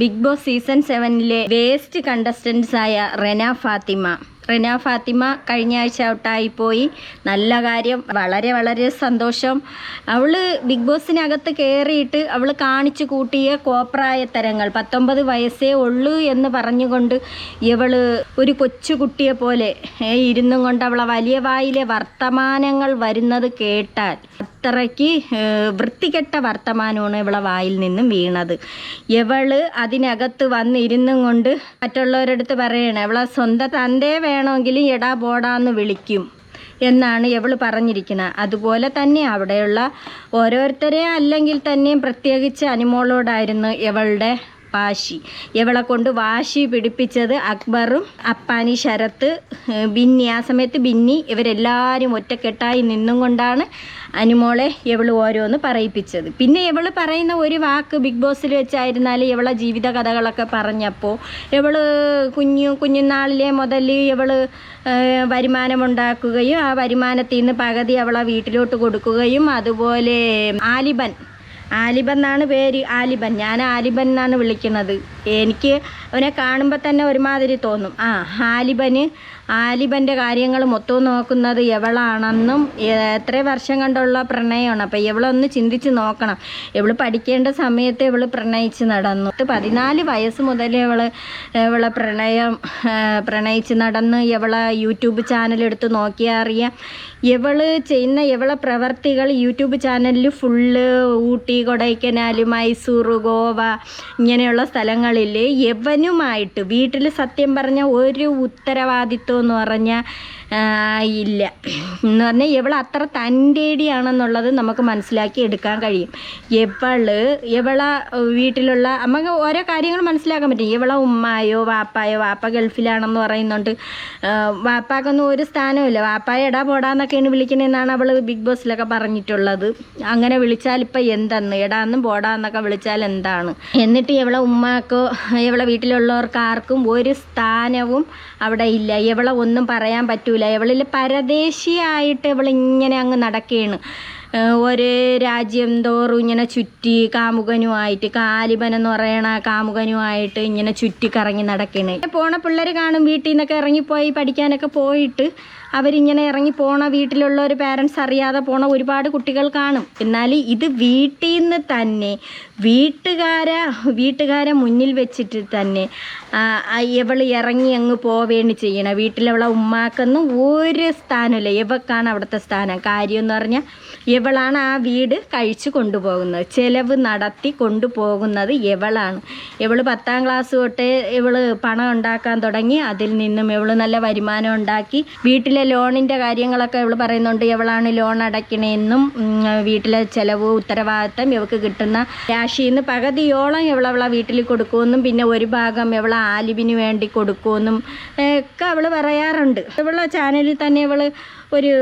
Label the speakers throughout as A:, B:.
A: Big Boss season സെവനിലെ waste contestants ആയ റെന ഫാത്തിമ. റെന ഫാത്തിമ കഴിഞ്ഞ ആഴ്ച ഔട്ടായിപ്പോയി നല്ല കാര്യം വളരെ വളരെ സന്തോഷം. അവൾ ബിഗ് ബോസിനകത്ത് കയറിയിട്ട് അവൾ കാണിച്ചു കൂട്ടിയ കോപ്രായ തരങ്ങൾ പത്തൊമ്പത് വയസ്സേ ഉള്ളൂ എന്ന് പറഞ്ഞുകൊണ്ട് ഇവൾ ഒരു കൊച്ചുകുട്ടിയെ പോലെ ഇരുന്നും കൊണ്ട് അവളെ വലിയ വായിലെ വർത്തമാനങ്ങൾ വരുന്നത് കേട്ടാൽ അത്രയ്ക്ക് വൃത്തികെട്ട വർത്തമാനമാണ് ഇവളെ വായിൽ നിന്നും വീണത്. ഇവൾ അതിനകത്ത് വന്നിരുന്നും കൊണ്ട് മറ്റുള്ളവരടുത്ത് പറയണേ ഇവളെ സ്വന്തം തന്റെ വേണമെങ്കിലും എടാ പോടാന്ന് വിളിക്കും എന്നാണ് ഇവൾ പറഞ്ഞിരിക്കുന്നത്. അതുപോലെ തന്നെ അവിടെയുള്ള ഓരോരുത്തരെ അല്ലെങ്കിൽ തന്നെയും പ്രത്യേകിച്ച് അനിമോളോടായിരുന്നു ഇവളുടെ വാശി ഇവളെ കൊണ്ട് വാശി പിടിപ്പിച്ചത് അക്ബറും അപ്പാനി ശരത്ത് ബിന്നി. ആ സമയത്ത് ബിന്നി ഇവരെല്ലാവരും ഒറ്റക്കെട്ടായി നിന്നും കൊണ്ടാണ് അനുമോളെ ഇവൾ ഓരോന്ന് പറയിപ്പിച്ചത്. പിന്നെ ഇവൾ പറയുന്ന ഒരു വാക്ക് ബിഗ് ബോസിൽ വെച്ചായിരുന്നാൽ ഇവളെ ജീവിത കഥകളൊക്കെ പറഞ്ഞപ്പോൾ ഇവൾ കുഞ്ഞു കുഞ്ഞുനാളിലെ മുതൽ ഇവൾ വരുമാനമുണ്ടാക്കുകയും ആ വരുമാനത്തിൽ നിന്ന് പകുതി അവളെ വീട്ടിലോട്ട് കൊടുക്കുകയും അതുപോലെ ആലിബൻ ആലിബൻ എന്നാണ് പേര്. ആലിബൻ. ഞാൻ ആലിബൻ എന്നാണ് വിളിക്കുന്നത്. എനിക്ക് അവനെ കാണുമ്പോൾ തന്നെ ഒരുമാതിരി തോന്നും. ആ ആലിബന് ആലിബന്റെ കാര്യങ്ങൾ മൊത്തവും നോക്കുന്നത് എവളാണെന്നും എത്ര വർഷം കണ്ടുള്ള പ്രണയമാണ്. അപ്പോൾ ഇവളൊന്ന് ചിന്തിച്ച് നോക്കണം. ഇവൾ പഠിക്കേണ്ട സമയത്ത് ഇവൾ പ്രണയിച്ച് നടന്നു. പതിനാല് വയസ്സ് മുതൽ ഇവൾ ഇവളെ പ്രണയം പ്രണയിച്ച് നടന്ന് ഇവളെ യൂട്യൂബ് ചാനൽ എടുത്ത് നോക്കിയാൽ അറിയാം. ഇവൾ ചെയ്യുന്ന ഇവളെ പ്രവർത്തികൾ യൂട്യൂബ് ചാനലിൽ ഫുള്ള് ഊട്ടി കൊടൈക്കനാൽ മൈസൂർ ഗോവ ഇങ്ങനെയുള്ള സ്ഥലങ്ങളിൽ യവനുമായിട്ട് വീട്ടിൽ സത്യം പറഞ്ഞ ഒരു ഉത്തരവാദിത്വം എന്ന് പറഞ്ഞാൽ ഇല്ല എന്ന് പറഞ്ഞാൽ ഇവൾ അത്ര തന്റെടിയാണെന്നുള്ളത് നമുക്ക് മനസ്സിലാക്കി എടുക്കാൻ കഴിയും. ഇവൾ ഇവളെ വീട്ടിലുള്ള നമുക്ക് ഓരോ കാര്യങ്ങൾ മനസ്സിലാക്കാൻ പറ്റും. ഇവളെ ഉമ്മായോ വാപ്പായോ വാപ്പ ഗൾഫിലാണെന്ന് പറയുന്നുണ്ട് വാപ്പാക്കൊന്നും ഒരു സ്ഥാനവുമില്ല. വാപ്പായ എടാ പോടാന്നൊക്കെയാണ് വിളിക്കണതെന്നാണ് അവൾ ബിഗ് ബോസിലൊക്കെ പറഞ്ഞിട്ടുള്ളത്. അങ്ങനെ വിളിച്ചാൽ ഇപ്പം എന്തെന്ന്? എടാന്നും പോടാന്നൊക്കെ വിളിച്ചാൽ എന്താണ്? എന്നിട്ട് ഇവളെ ഉമ്മാക്കോ ഇവളെ വീട്ടിലുള്ളവർക്ക് ആർക്കും ഒരു സ്ഥാനവും അവിടെ ഇല്ല. ഇവളെ ഒന്നും പറയാൻ പറ്റൂല. ഇവളിൽ പരദേശിയായിട്ട് ഇവളിങ്ങനെ അങ്ങ് നടക്കുകയാണ് ഒരേ രാജ്യം തോറും ഇങ്ങനെ ചുറ്റി കാമുകനുമായിട്ട് കാലിബൻ എന്ന് പറയണ കാമുകനുമായിട്ട് ഇങ്ങനെ ചുറ്റി കറങ്ങി നടക്കണേ. പോണ പിള്ളേർ കാണും വീട്ടിൽ നിന്നൊക്കെ ഇറങ്ങിപ്പോയി പഠിക്കാനൊക്കെ പോയിട്ട് അവരിങ്ങനെ ഇറങ്ങി പോണ വീട്ടിലുള്ള ഒരു പാരൻസ് അറിയാതെ പോണ ഒരുപാട് കുട്ടികൾ കാണും. എന്നാൽ ഇത് വീട്ടിൽ നിന്ന് തന്നെ വീട്ടുകാരെ വീട്ടുകാരെ മുന്നിൽ വെച്ചിട്ട് തന്നെ ഇവൾ ഇറങ്ങി അങ്ങ് പോവേണ്ടി ചെയ്യണം. വീട്ടിലുള്ള ഉമ്മാക്കൊന്നും ഒരു സ്ഥാനമില്ല. ഇവക്കാണ് അവിടുത്തെ സ്ഥാനം. കാര്യം എന്ന് പറഞ്ഞാൽ ഇവളാണ് ആ വീട് കഴിച്ചു കൊണ്ടുപോകുന്നത്. ചെലവ് നടത്തി കൊണ്ടുപോകുന്നത് ഇവളാണ്. ഇവൾ പത്താം ക്ലാസ് തൊട്ട് ഇവൾ പണം ഉണ്ടാക്കാൻ തുടങ്ങി. അതിൽ നിന്നും ഇവൾ നല്ല വരുമാനം ഉണ്ടാക്കി. വീട്ടിലെ ലോണിന്റെ കാര്യങ്ങളൊക്കെ ഇവൾ പറയുന്നുണ്ട്. ഇവളാണ് ലോൺ അടയ്ക്കണേന്നും വീട്ടിലെ ചെലവ് ഉത്തരവാദിത്തം ഇവൾക്ക് കിട്ടുന്ന രാശിയിൽ നിന്ന് പകുതിയോളം ഇവളവളെ വീട്ടിൽ കൊടുക്കുമെന്നും പിന്നെ ഒരു ഭാഗം ഇവളെ ആലിബിന് വേണ്ടി കൊടുക്കുമെന്നും ഒക്കെ അവൾ പറയാറുണ്ട്. ഇവളെ ചാനലിൽ തന്നെ ഇവൾ ഒരു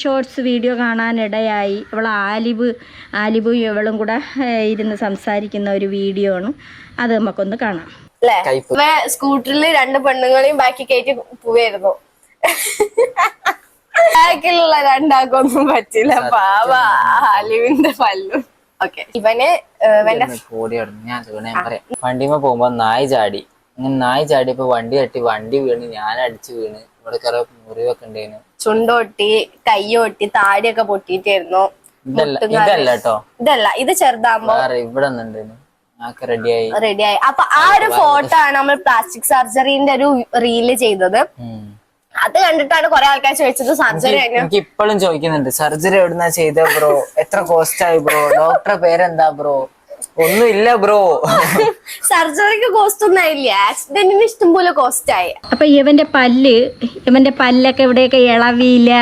A: ഷോർട്സ് വീഡിയോ കാണാനിടയായി. ഇവൾ ആലിബ് ആലിബും ഇവളും കൂടെ ഇരുന്ന് സംസാരിക്കുന്ന ഒരു വീഡിയോ ആണ്. അത് നമുക്കൊന്ന് കാണാം.
B: അല്ലേ. സ്കൂട്ടറിൽ രണ്ട് പെണ്ണുങ്ങളെയും ബാക്കി കയറ്റി പോവായിരുന്നു. ബാക്കിലുള്ള രണ്ടാക്കൊന്നും പറ്റില്ല. പാവ ആലിവിന്റെ പല്ലു. ഓക്കെ. ഇവന്
C: ഞാൻ വണ്ടിമേ പോകുമ്പോ നായ് ചാടി. ഇങ്ങനെ നായ് ചാടിയപ്പോ വണ്ടി തട്ടി വണ്ടി വീണ് ഞാൻ അടിച്ചു വീണ്. ഇവിടെ കുറെ മുറിവൊക്കെ ഉണ്ടായിരുന്നു
B: ചുണ്ടൊട്ടി കയ്യോട്ടി താടിയൊക്കെ പൊട്ടിയിട്ടായിരുന്നു.
C: ഇതല്ല ഇതല്ല കേട്ടോ.
B: ഇതല്ല ഇത് ചെറുതാകുമ്പോ
C: ഇവിടെ റെഡിയായി
B: റെഡിയായി അപ്പൊ ആ ഒരു ഫോട്ടോ ആണ് നമ്മൾ പ്ലാസ്റ്റിക് സർജറിന്റെ ഒരു റീൽ ചെയ്തത്. അത് കണ്ടിട്ടാണ് കൊറേ ആൾക്കാർ ചോദിച്ചത് സർജറി
C: എനിക്ക് ഇപ്പോഴും ചോദിക്കുന്നുണ്ട് സർജറി എവിടുന്നാ ചെയ്ത ബ്രോ? എത്ര കോസ്റ്റ് ആയി ബ്രോ? ഡോക്ടറെ പേരെന്താ ബ്രോ? ഒന്നും ഇല്ല ബ്രോ
B: സർജറിക്ക് കോസ്റ്റ് ഒന്നും ആയില്ല. ആക്സിഡന്റിന് ഇഷ്ടംപോലെ കോസ്റ്റ് ആയി.
A: അപ്പൊ ഇവന്റെ പല്ല് ഇവന്റെ പല്ലൊക്കെ ഇവിടെയൊക്കെ ഇളവിയില്ല.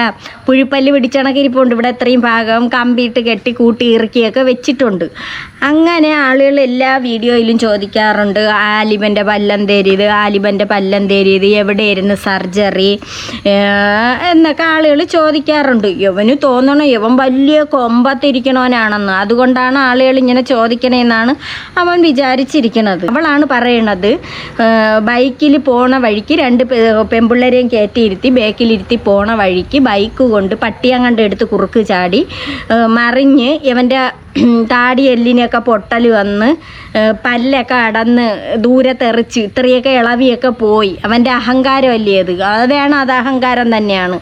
A: പുഴിപ്പല്ല് പിടിച്ചണക്ക് ഇരിപ്പുണ്ട്. ഇവിടെ എത്രയും ഭാഗം കമ്പിയിട്ട് കെട്ടി കൂട്ടി ഇറുക്കിയൊക്കെ വെച്ചിട്ടുണ്ട്. അങ്ങനെ ആളുകൾ എല്ലാ വീഡിയോയിലും ചോദിക്കാറുണ്ട്. ആലിബന്റെ പല്ലെന്തേരിയത്? ആലിബന്റെ തേരിയത് എവിടെയായിരുന്നു സർജറി? എന്നൊക്കെ ആളുകൾ ചോദിക്കാറുണ്ട്. ഇവന് തോന്നണം ഇവൻ വലിയ കൊമ്പത്തിരിക്കണവനാണെന്ന്. അതുകൊണ്ടാണ് ആളുകൾ ഇങ്ങനെ ചോദിക്കണേന്നാണ് അവൻ വിചാരിച്ചിരിക്കുന്നത്. അവളാണ് പറയണത് ബൈക്കിൽ പോണ വഴിക്ക് രണ്ട് പെമ്പിള്ളേരെയും കയറ്റിയിരുത്തി ബാക്കിലിരുത്തി പോണ വഴിക്ക് ബൈക്ക് കൊണ്ട് പട്ടിയങ്ങണ്ട് എടുത്ത് കുറുക്ക് ചാടി മറിഞ്ഞ് ഇവന്റെ താടി എല്ലിനൊക്കെ പൊട്ടൽ വന്ന് പല്ലൊക്കെ അടന്ന് ദൂരെ തെറിച്ച് ഇത്രയൊക്കെ ഇളവിയൊക്കെ പോയി. അവന്റെ അഹങ്കാരമല്ലേ അത്? അതാണ് അത് അഹങ്കാരം തന്നെയാണ്.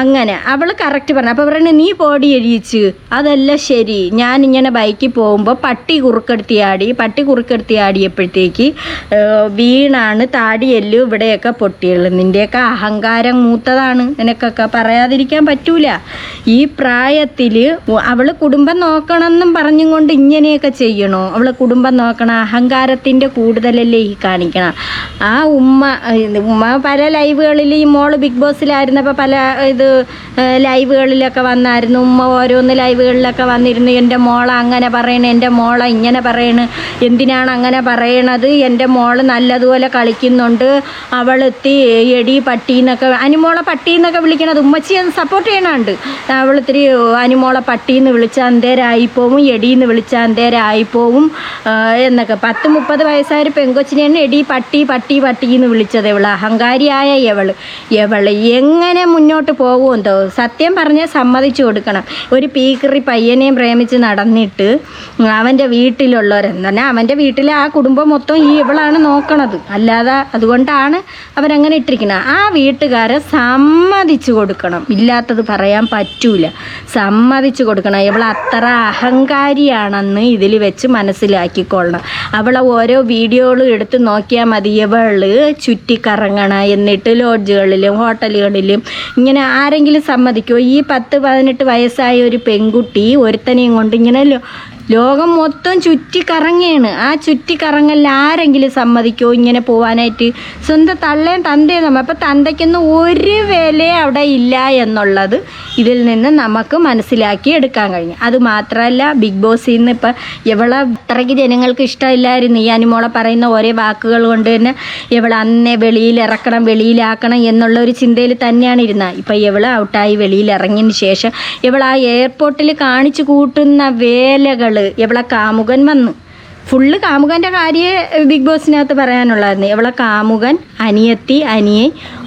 A: അങ്ങനെ അവൾ കറക്റ്റ് പറഞ്ഞു. അപ്പോൾ പറഞ്ഞു നീ പോടി എഴുതിച്ച് അതല്ല ശരി. ഞാൻ ഇങ്ങനെ ബൈക്കിൽ പോകുമ്പോൾ പട്ടി കുറുക്കെടുത്തി ആടി പട്ടി കുറുക്കെടുത്തി ആടിയപ്പോഴത്തേക്ക് വീണാണ് താടി എല്ലു ഇവിടെയൊക്കെ പൊട്ടിയുള്ളത് നിന്റെയൊക്കെ അഹങ്കാരം മൂത്തതാണ്. നിനക്കൊക്കെ പറയാതിരിക്കാൻ പറ്റൂല. ഈ പ്രായത്തിൽ അവൾ കുടുംബം നോക്കണമെന്നും പറഞ്ഞും കൊണ്ട് ഇങ്ങനെയൊക്കെ ചെയ്യണോ? അവൾ കുടുംബം നോക്കണം അഹങ്കാരത്തിന്റെ കൂടുതലല്ലേ ഈ കാണിക്കണം? ആ ഉമ്മ ഉമ്മ പല ലൈവുകളിൽ ഈ മോൾ ബിഗ് ബോസിലായിരുന്നപ്പോൾ പല ഇത് ലൈവുകളിലൊക്കെ വന്നായിരുന്നു. ഉമ്മ ഓരോന്ന് ലൈവുകളിലൊക്കെ വന്നിരുന്നു. എന്റെ മോള അങ്ങനെ പറയണ എന്റെ മോള ഇങ്ങനെ പറയണ്. എന്തിനാണ് അങ്ങനെ പറയണത്? എന്റെ മോൾ നല്ലതുപോലെ കളിക്കുന്നുണ്ട്. അവളെത്തി എടി പട്ടി എന്നൊക്കെ അനുമോളെ പട്ടി എന്നൊക്കെ വിളിക്കണത് ഉമ്മച്ചി അത് സപ്പോർട്ട് ചെയ്യണുണ്ട്. അവൾ അനുമോളെ പട്ടി എന്ന് വിളിച്ചാൽ അന്തേരായിപ്പോവും എടീന്ന് വിളിച്ചാൽ അന്തേരായിപ്പോവും പോവും എന്നൊക്കെ. പത്ത് മുപ്പത് വയസ്സായ പെങ്കൊച്ചിനെയാണ് എടി പട്ടി പട്ടി പട്ടി എന്ന് വിളിച്ചത് ഇവൾ അഹങ്കാരിയായ ഇവൾ. ഇവൾ എങ്ങനെ മുന്നോട്ട് പോകുമെന്തോ സത്യം പറഞ്ഞാൽ സമ്മതിച്ചു കൊടുക്കണം. ഒരു പീക്കറി പയ്യനെയും പ്രേമിച്ച് നടന്നിട്ട് അവന്റെ വീട്ടിലുള്ളവരെന്ന് അവന്റെ വീട്ടിലെ ആ കുടുംബം മൊത്തം ഈ ഇവളാണ് നോക്കണത്. അല്ലാതെ അതുകൊണ്ടാണ് അവരങ്ങനെ ഇട്ടിരിക്കുന്നത്. ആ വീട്ടുകാരെ സമ്മതിച്ചു കൊടുക്കണം. ഇല്ലാത്തത് പറയാൻ പറ്റൂല. സമ്മതിച്ചു കൊടുക്കണം. ഇവൾ അത്ര അഹങ്കാരിയാണെന്ന് ഇതിൽ വെച്ച് മനസ്സിലാക്കിക്കൊള്ളണം. അവളെ ഓരോ വീഡിയോകളും എടുത്ത് നോക്കിയാൽ മതി. ഇവൾ ചുറ്റിക്കറങ്ങണം എന്നിട്ട് ലോഡ്ജുകളിലും ഹോട്ടലുകളിലും ഇങ്ങനെ ആരെങ്കിലും സമ്മതിക്കുമോ ഈ പത്ത് പതിനെട്ട് വയസ്സായ ഒരു പെൺകുട്ടി ഒരുത്തനെയും കൊണ്ട് ഇങ്ങനെ ലോകം മൊത്തം ചുറ്റിക്കറങ്ങുകയാണ് ആ ചുറ്റിക്കറങ്ങലിൽ ആരെങ്കിലും സമ്മതിക്കോ? ഇങ്ങനെ പോവാനായിട്ട് സ്വന്തം തള്ളയും തന്തയും നമ്മൾ. അപ്പം തന്തയ്ക്കൊന്നും ഒരു വില അവിടെ ഇല്ല എന്നുള്ളത് ഇതിൽ നിന്ന് നമുക്ക് മനസ്സിലാക്കി എടുക്കാൻ കഴിഞ്ഞു. അത് മാത്രമല്ല ബിഗ് ബോസിൽ നിന്ന് ഇപ്പം എവളെ അത്രയ്ക്ക് ജനങ്ങൾക്ക് ഇഷ്ടമില്ലായിരുന്നു. ഈ അനുമോളെ പറയുന്ന ഓരോ വാക്കുകൾ കൊണ്ട് തന്നെ ഇവളെ അന്നേ വെളിയിൽ ഇറക്കണം വെളിയിലാക്കണം എന്നുള്ള ഒരു ചിന്തയിൽ തന്നെയാണ് ഇരുന്നത്. ഇപ്പം ഇവൾ ഔട്ടായി വെളിയിൽ ഇറങ്ങിയതിന് ശേഷം ഇവൾ ആ എയർപോർട്ടിൽ കാണിച്ചു കൂട്ടുന്ന വേലകൾ ഇവളെ കാമുകൻ വന്ന്. ഫുള്ള് കാമുകന്റെ കാര്യം ബിഗ് ബോസിനകത്ത് പറയാനുള്ളായിരുന്നു. ഇവളെ കാമുകൻ അനിയത്തി അനിയെ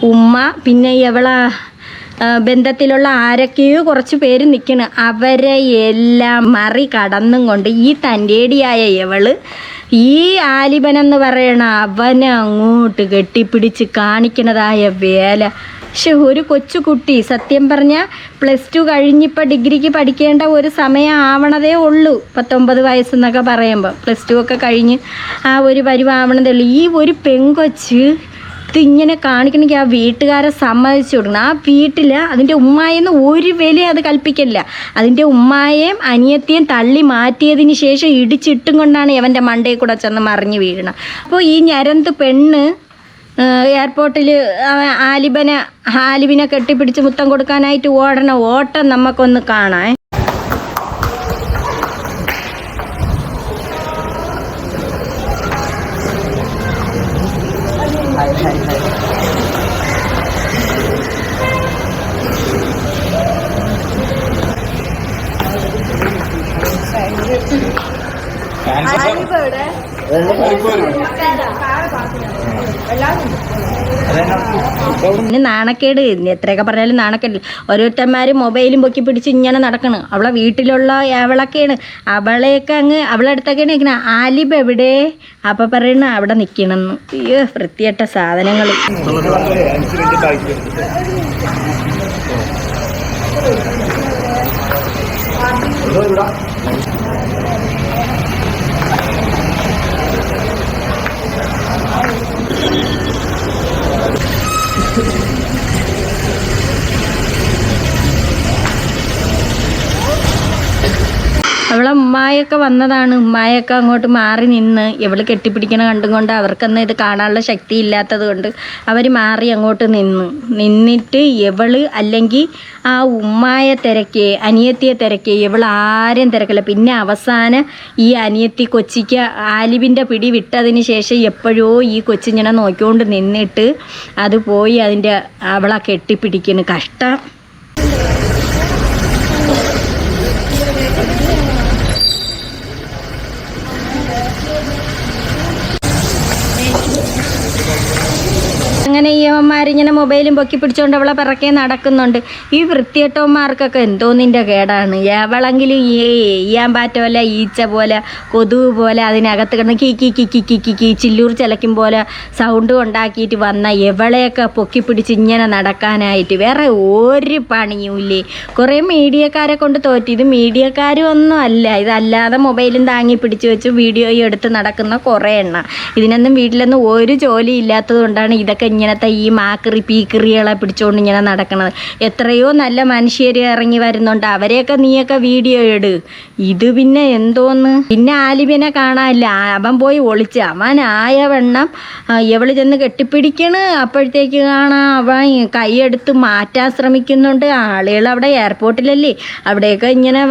A: ഉമ്മ പിന്നെ ഇവളെ ബന്ധത്തിലുള്ള ആരൊക്കെയോ കുറച്ച് പേര് നിൽക്കണ്. അവരെ എല്ലാം മറി കടന്നും കൊണ്ട് ഈ തന്റെടിയായ ഇവൾ ഈ ആലിപനെന്ന് പറയണ അവനെ അങ്ങോട്ട് കെട്ടിപ്പിടിച്ച് കാണിക്കണതായ വേല. പക്ഷെ ഒരു കൊച്ചുകുട്ടി. സത്യം പറഞ്ഞാൽ പ്ലസ് ടു കഴിഞ്ഞിപ്പോൾ ഡിഗ്രിക്ക് പഠിക്കേണ്ട ഒരു സമയം ആവണതേ ഉള്ളൂ. പത്തൊമ്പത് വയസ്സെന്നൊക്കെ പറയുമ്പോൾ പ്ലസ് ടു ഒക്കെ കഴിഞ്ഞ് ആ ഒരു പരിവാവണതേ ഉള്ളൂ. ഈ ഒരു പെങ്കൊച്ച് ഇതിങ്ങനെ കാണിക്കണമെങ്കിൽ ആ വീട്ടുകാരെ സമ്മതിച്ചു കൊടുക്കണം. ആ വീട്ടിൽ അതിന്റെ ഉമ്മായെന്ന് ഒരു വില അത് കൽപ്പിക്കില്ല അതിന്റെ ഉമ്മായേയും അനിയത്തെയും തള്ളി മാറ്റിയതിന് ശേഷം ഇടിച്ചിട്ടും കൊണ്ടാണ് അവന്റെ മണ്ടയിൽ കൂടെ ചെന്ന് മറിഞ്ഞു വീഴണം അപ്പോൾ ഈ ഞരന്ത് പെണ്ണ് എയർപോർട്ടിൽ ആലിബനെ ആലിബിനെ കെട്ടിപ്പിടിച്ച് മുത്തം കൊടുക്കാനായിട്ട് ഓടണ ഓട്ടം നമുക്കൊന്ന് കാണാം. പിന്നെ നാണക്കേട്. എത്രയൊക്കെ പറഞ്ഞാലും നാണക്കേട്. ഓരോരുത്തന്മാർ മൊബൈലും പൊക്കി പിടിച്ച് ഇങ്ങനെ നടക്കണം. അവളെ വീട്ടിലുള്ള അവളൊക്കെയാണ് അവളെയൊക്കെ അങ്ങ് അവളെ അടുത്തൊക്കെയാണ് ഇങ്ങനെ ആലിബ് എവിടെ? അപ്പം പറയണ അവിടെ നിൽക്കണമെന്ന് അയ്യോ വൃത്തിയട്ട സാധനങ്ങൾ Thank you. അവളെ ഉമ്മായൊക്കെ വന്നതാണ്. ഉമ്മായൊക്കെ അങ്ങോട്ട് മാറി നിന്ന് ഇവൾ കെട്ടിപ്പിടിക്കണ കണ്ടും കൊണ്ട് അവർക്കൊന്നും ഇത് കാണാനുള്ള ശക്തി ഇല്ലാത്തത് കൊണ്ട് അവർ മാറി അങ്ങോട്ട് നിന്നു. നിന്നിട്ട് ഇവൾ അല്ലെങ്കിൽ ആ ഉമ്മായ തിരക്കെ അനിയത്തിയെ തിരക്കെ ഇവൾ ആരും തിരക്കില്ല. പിന്നെ അവസാനം ഈ അനിയത്തി കൊച്ചിക്ക് ആലിബിന്റെ പിടി വിട്ടതിന് ശേഷം എപ്പോഴോ ഈ കൊച്ചിങ്ങനെ നോക്കിക്കൊണ്ട് നിന്നിട്ട് അത് പോയി അതിന്റെ അവളെ കെട്ടിപ്പിടിക്കുന്നു കഷ്ടം. അവന്മാരിങ്ങനെ മൊബൈലും പൊക്കി പിടിച്ചോണ്ട് അവളെ പിറക്കെ നടക്കുന്നുണ്ട്. ഈ വൃത്തിയട്ടവന്മാർക്കൊക്കെ എന്തോ നിന്റെ കേടാണ്. എവളെങ്കിലും ഈ ഈയാൻ പാറ്റ പോലെ ഈച്ച പോലെ കൊതുക് പോലെ അതിനകത്ത് കിടന്ന് കി കി കി കി കി കീ കീ ചില്ലൂർ ചിലക്കും പോലെ സൗണ്ട് ഉണ്ടാക്കിയിട്ട് വന്ന എവളെയൊക്കെ പൊക്കി പിടിച്ച് ഇങ്ങനെ നടക്കാനായിട്ട് വേറെ ഒരു പണിയും ഇല്ലേ? കുറേ മീഡിയക്കാരെ കൊണ്ട് തോറ്റി. ഇത് മീഡിയക്കാരും ഒന്നും അല്ല. ഇതല്ലാതെ മൊബൈലും താങ്ങി പിടിച്ച് വെച്ച് വീഡിയോ എടുത്ത് നടക്കുന്ന കുറേ എണ്ണ. ഇതിനൊന്നും വീട്ടിലൊന്നും ഒരു ജോലി ഇല്ലാത്തത് കൊണ്ടാണ് ഇതൊക്കെ ഇങ്ങനത്തെ ഈ മാക്രി പീക്രികളെ പിടിച്ചുകൊണ്ട് ഇങ്ങനെ നടക്കുന്നത് എത്രയോ നല്ല മനുഷ്യർ ഇറങ്ങി വരുന്നുണ്ട്. അവരെയൊക്കെ നീയൊക്കെ വീഡിയോ ഇട്. ഇത് പിന്നെ എന്തോന്ന്? പിന്നെ ആലിബിനെ കാണാനില്ല. അവൻ പോയി ഒളിച്ച്. അവൻ ആയ വെണ്ണം എവൾ ചെന്ന് കെട്ടിപ്പിടിക്കണ്. അപ്പോഴത്തേക്ക് കാണാം അവൻ കൈയെടുത്ത് മാറ്റാൻ ശ്രമിക്കുന്നുണ്ട്. ആളുകൾ അവിടെ എയർപോർട്ടിലല്ലേ. അവിടെയൊക്കെ ഇങ്ങനെ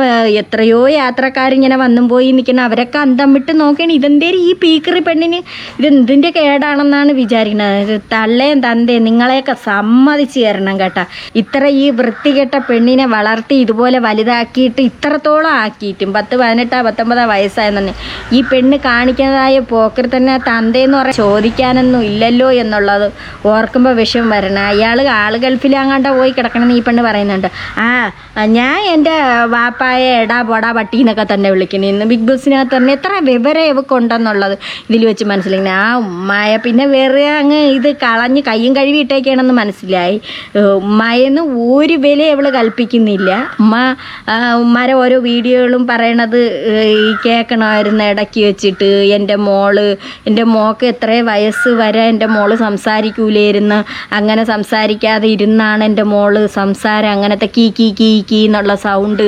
A: എത്രയോ എത്രയോ യാത്രക്കാരിങ്ങനെ വന്നും പോയി നിൽക്കണം അവരൊക്കെ അന്തം വിട്ട് നോക്കണം. ഇതെന്തേലും ഈ പീക്കറി പെണ്ണിന്? ഇത് എന്തിന്റെ കേടാണെന്നാണ് വിചാരിക്കുന്നത് തള്ളേ തന്തേ. തന്തേം നിങ്ങളെയൊക്കെ സമ്മതിച്ച് തരണം കേട്ടാ. ഇത്ര ഈ വൃത്തികെട്ട പെണ്ണിനെ വളർത്തി ഇതുപോലെ വലുതാക്കിയിട്ട് ഇത്രത്തോളം ആക്കിയിട്ടും പത്ത് പതിനെട്ടാ പത്തൊമ്പതാ വയസ്സായെന്നു ഈ പെണ്ണ് കാണിക്കുന്നതായ പോക്കർ തന്നെ തന്തേന്ന് പറയാൻ ചോദിക്കാനൊന്നും ഇല്ലല്ലോ എന്നുള്ളത് ഓർക്കുമ്പോൾ വിഷം വരണം. അയാൾ ആൾ ഗൾഫിലാങ്ങാണ്ട പോയി കിടക്കണമെന്ന് ഈ പെണ്ണ് പറയുന്നുണ്ട്. ആ ഞാൻ എന്റെ വാപ്പായ എടാ പൊടാ പട്ടി എന്നൊക്കെ തന്നെ വിളിക്കുന്നത് ഇന്ന് ബിഗ് ബോസിനകത്ത് തന്നെ എത്ര വിവരം ഇവക്കുണ്ടെന്നുള്ളത് ഇതിൽ വെച്ച് മനസ്സിലായി ആ ഉമ്മായ പിന്നെ വേറെ അങ്ങ് ഇത് കളഞ്ഞ് കയ്യും കഴുകി ഇട്ടേക്കാണെന്ന് മനസ്സിലായി. ഉമ്മായെന്ന് ഒരു വില അവൾ കൽപ്പിക്കുന്നില്ല. ഉമ്മ ഉമ്മാരെ ഓരോ വീഡിയോകളും പറയണത് ഈ കേൾക്കണമായിരുന്നു ഇടയ്ക്ക് വെച്ചിട്ട്. എന്റെ മോൾ എന്റെ മോക്ക് എത്ര വയസ്സ് വരെ എന്റെ മോൾ സംസാരിക്കൂലായിരുന്നു അങ്ങനെ സംസാരിക്കാതെ ഇരുന്നാണ് എന്റെ മോൾ സംസാരം അങ്ങനത്തെ കീ കീ കീ കീ എന്നുള്ള സൗണ്ട്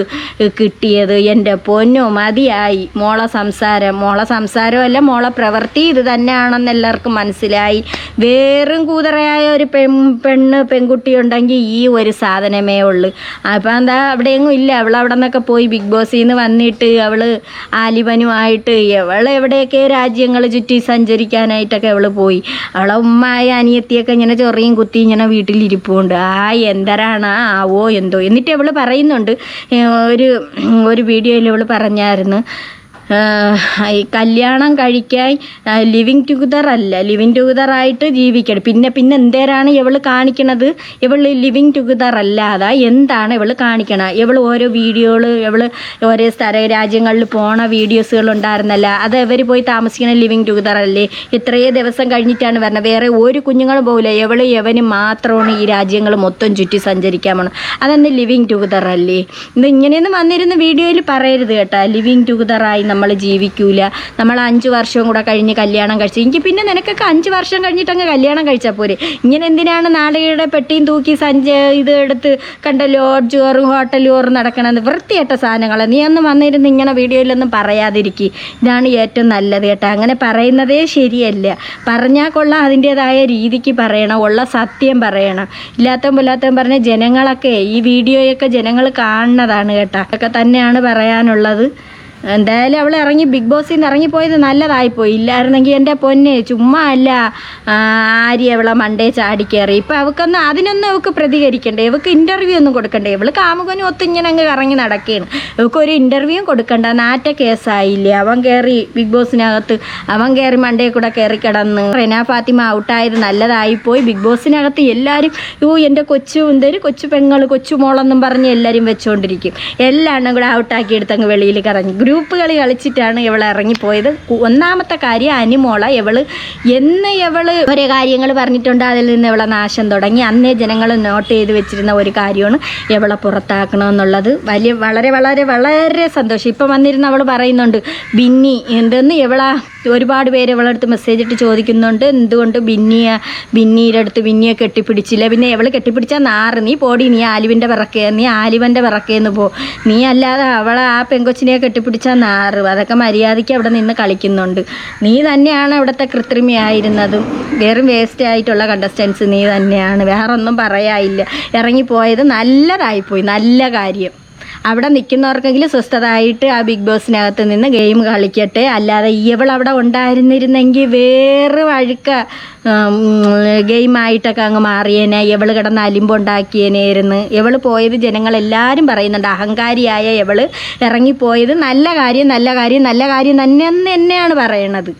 A: കിട്ടിയത് എന്റെ പൊന്നു മതിയായി. മോളെ സംസാരം മോളെ സംസാരമല്ല മോളെ പ്രവൃത്തി ഇത് തന്നെയാണെന്ന് എല്ലാവർക്കും മനസ്സിലായി. വേറും കൂതറയായ ഒരു പെൺ പെണ്ണ് പെൺകുട്ടി ഉണ്ടെങ്കിൽ ഈ ഒരു സാധനമേ ഉള്ളൂ. അപ്പം എന്താ അവിടെയെങ്ങും ഇല്ല. അവൾ അവിടെ നിന്നൊക്കെ പോയി ബിഗ് ബോസിൽ നിന്ന് വന്നിട്ട് അവൾ ആലിവനുമായിട്ട് അവൾ എവിടെയൊക്കെ രാജ്യങ്ങൾ ചുറ്റി സഞ്ചരിക്കാനായിട്ടൊക്കെ അവൾ പോയി. അവളെ ഉമ്മായ അനിയത്തിയൊക്കെ ഇങ്ങനെ ചൊറിയും കുത്തി ഇങ്ങനെ വീട്ടിലിരിപ്പുണ്ട്. ആ എന്തരാണ്? ആവോ എന്തോ. എന്നിട്ട് അവൾ പറയുന്നുണ്ട്. ഒരു ഒരു വീഡിയോയിൽ ഇവൾ പറഞ്ഞായിരുന്നു. ഈ കല്യാണം കഴിക്കാൻ ലിവിങ് ടുഗദർ അല്ല. ലിവിങ് ടുഗദർ ആയിട്ട് ജീവിക്കണം. പിന്നെ പിന്നെ എന്തേരാണ് ഇവൾ കാണിക്കണത്? ഇവൾ ലിവിങ് ടുഗദർ അല്ലാതെ എന്താണ് ഇവൾ കാണിക്കണത് ഇവൾ ഓരോ വീഡിയോകൾ ഇവൾ ഓരോ സ്ഥല രാജ്യങ്ങളിൽ പോണ വീഡിയോസുകൾ ഉണ്ടായിരുന്നല്ല. അത് ഇവർ പോയി താമസിക്കണ ലിവിങ് ടുഗദർ അല്ലേ? ഇത്രയേ ദിവസം കഴിഞ്ഞിട്ടാണ് വരണത്. വേറെ ഒരു കുഞ്ഞുങ്ങളും പോകില്ല ഇവൾ എവന് മാത്രമാണ് ഈ രാജ്യങ്ങൾ മൊത്തം ചുറ്റി സഞ്ചരിക്കാൻ പോണം അതെന്ന് ലിവിങ് ടുഗദർ അല്ലേ? ഇത് ഇങ്ങനെയൊന്നും വന്നിരുന്ന വീഡിയോയിൽ പറയരുത് കേട്ടാ. ലിവിങ് ടുഗദറായി നമ്മൾ ജീവിക്കൂല. നമ്മൾ അഞ്ച് വർഷവും കൂടെ കഴിഞ്ഞ് കല്യാണം കഴിച്ചു എനിക്ക് പിന്നെ നിനക്കൊക്കെ അഞ്ച് വർഷം കഴിഞ്ഞിട്ട് അങ്ങ് കല്യാണം കഴിച്ചാൽ പോരെ. ഇങ്ങനെ എന്തിനാണ് നാടകയുടെ പെട്ടിയും തൂക്കി സഞ്ച ഇത് എടുത്ത് കണ്ട ലോഡ്ജ് കയറും ഹോട്ടൽ കയറും നടക്കണമെന്ന് വൃത്തിയേട്ട സാധനങ്ങൾ നീ ഒന്ന് വന്നിരുന്ന് ഇങ്ങനെ വീഡിയോയിലൊന്നും പറയാതിരിക്കി. ഇതാണ് ഏറ്റവും നല്ലത് കേട്ടോ. അങ്ങനെ പറയുന്നതേ ശരിയല്ല. പറഞ്ഞാൽ കൊള്ളാം അതിന്റെതായ രീതിക്ക് പറയണം ഉള്ള സത്യം പറയണം. ഇല്ലാത്തവൻ പോലാത്തം പറഞ്ഞ ജനങ്ങളൊക്കെ ഈ വീഡിയോയൊക്കെ ജനങ്ങൾ കാണുന്നതാണ് കേട്ടോ. അതൊക്കെ തന്നെയാണ് പറയാനുള്ളത്. എന്തായാലും അവൾ ഇറങ്ങി ബിഗ് ബോസിൽ നിന്ന് ഇറങ്ങിപ്പോയത് നല്ലതായിപ്പോയി. ഇല്ലായിരുന്നെങ്കിൽ എന്റെ പൊന്നെ ചുമ്മാ അല്ല ആര്യ അവളെ മണ്ടേ ചാടിക്കയറി ഇപ്പം അവൾക്കൊന്നും അതിനൊന്നും അവൾക്ക് പ്രതികരിക്കണ്ടേ? ഇവൾക്ക് ഇന്റർവ്യൂ ഒന്നും കൊടുക്കണ്ടേ? ഇവൾക്ക് കാമുകനും ഒത്ത് ഇങ്ങനെ അങ്ങ് ഇറങ്ങി നടക്കുകയാണ് ഇവൾക്ക് ഒരു ഇന്റർവ്യൂ കൊടുക്കണ്ട. നാറ്റ കേസായില്ലേ? അവൻ കയറി ബിഗ് ബോസിനകത്ത് അവൻ കയറി മണ്ടേ കൂടെ കയറി കിടന്ന്. റെന ഫാത്തിമ ഔട്ടായത് നല്ലതായിപ്പോയി. ബിഗ് ബോസിനകത്ത് എല്ലാവരും യോ എന്റെ കൊച്ചു എന്തൊരു കൊച്ചു പെങ്ങൾ കൊച്ചു മോളെന്നും പറഞ്ഞ് എല്ലാവരും വെച്ചുകൊണ്ടിരിക്കും എല്ലാം കൂടെ ഔട്ടാക്കി എടുത്തങ്ങ് വെളിയിൽ കറങ്ങി. ഗ്രൂപ്പ് കളി കളിച്ചിട്ടാണ് ഇവൾ ഇറങ്ങിപ്പോയത്. ഒന്നാമത്തെ കാര്യം അനിമോള ഇവൾ എന്ന് ഇവൾ ഓരോ കാര്യങ്ങൾ പറഞ്ഞിട്ടുണ്ട്. അതിൽ നിന്ന് ഇവളെ നാശം തുടങ്ങി. അന്നേ ജനങ്ങൾ നോട്ട് ചെയ്ത് വെച്ചിരുന്ന ഒരു കാര്യമാണ് ഇവളെ പുറത്താക്കണമെന്നുള്ളത് വലിയ വളരെ വളരെ വളരെ സന്തോഷം. ഇപ്പം വന്നിരുന്ന അവൾ പറയുന്നുണ്ട് ബിന്നി എന്തെന്ന്? ഇവളാ ഒരുപാട് പേര് ഇവളെ അടുത്ത് മെസ്സേജ് ഇട്ട് ചോദിക്കുന്നുണ്ട്. എന്തുകൊണ്ട് ബിന്നിയ ബിന്നിയുടെ അടുത്ത് ബിന്നിയെ കെട്ടിപ്പിടിച്ചില്ല? പിന്നെ ഇവൾ കെട്ടിപ്പിടിച്ചാൽ നാറ്. നീ പോടി നീ ആലിവിന്റെ പിറക്കേ നീ ആലിവന്റെ പിറക്കേന്ന് പോ. നീ അല്ലാതെ അവളെ ആ പെങ്കൊച്ചിനെ കെട്ടിപ്പിടിച്ചാൽ നാറ്. അതൊക്കെ മര്യാദയ്ക്ക് അവിടെ നിന്ന് കളിക്കുന്നുണ്ട്. നീ തന്നെയാണ് അവിടുത്തെ കൃത്രിമയായിരുന്നതും. വെറും വേസ്റ്റ് ആയിട്ടുള്ള കണ്ടസ്റ്റൻസ് നീ തന്നെയാണ്. വേറൊന്നും പറയാനില്ല. ഇറങ്ങിപ്പോയത് നല്ലതായിപ്പോയി. നല്ല കാര്യം. അവിടെ നിൽക്കുന്നവർക്കെങ്കിലും സ്വസ്ഥതായിട്ട് ആ ബിഗ് ബോസിനകത്ത് നിന്ന് ഗെയിം കളിക്കട്ടെ. അല്ലാതെ ഇവൾ അവിടെ ഉണ്ടായിരുന്നിരുന്നെങ്കിൽ വേറെ വഴുക്ക ഗെയിമായിട്ടൊക്കെ അങ്ങ് മാറിയേനെ. ഇവൾ കിടന്ന് അലിമ്പുണ്ടാക്കിയേനായിരുന്നു ഇവൾ പോയത് ജനങ്ങളെല്ലാവരും പറയുന്നുണ്ട്. അഹങ്കാരിയായ ഇവൾ ഇറങ്ങിപ്പോയത് നല്ല കാര്യം നല്ല കാര്യം നല്ല കാര്യം തന്നെ എന്ന് തന്നെയാണ് പറയണത്.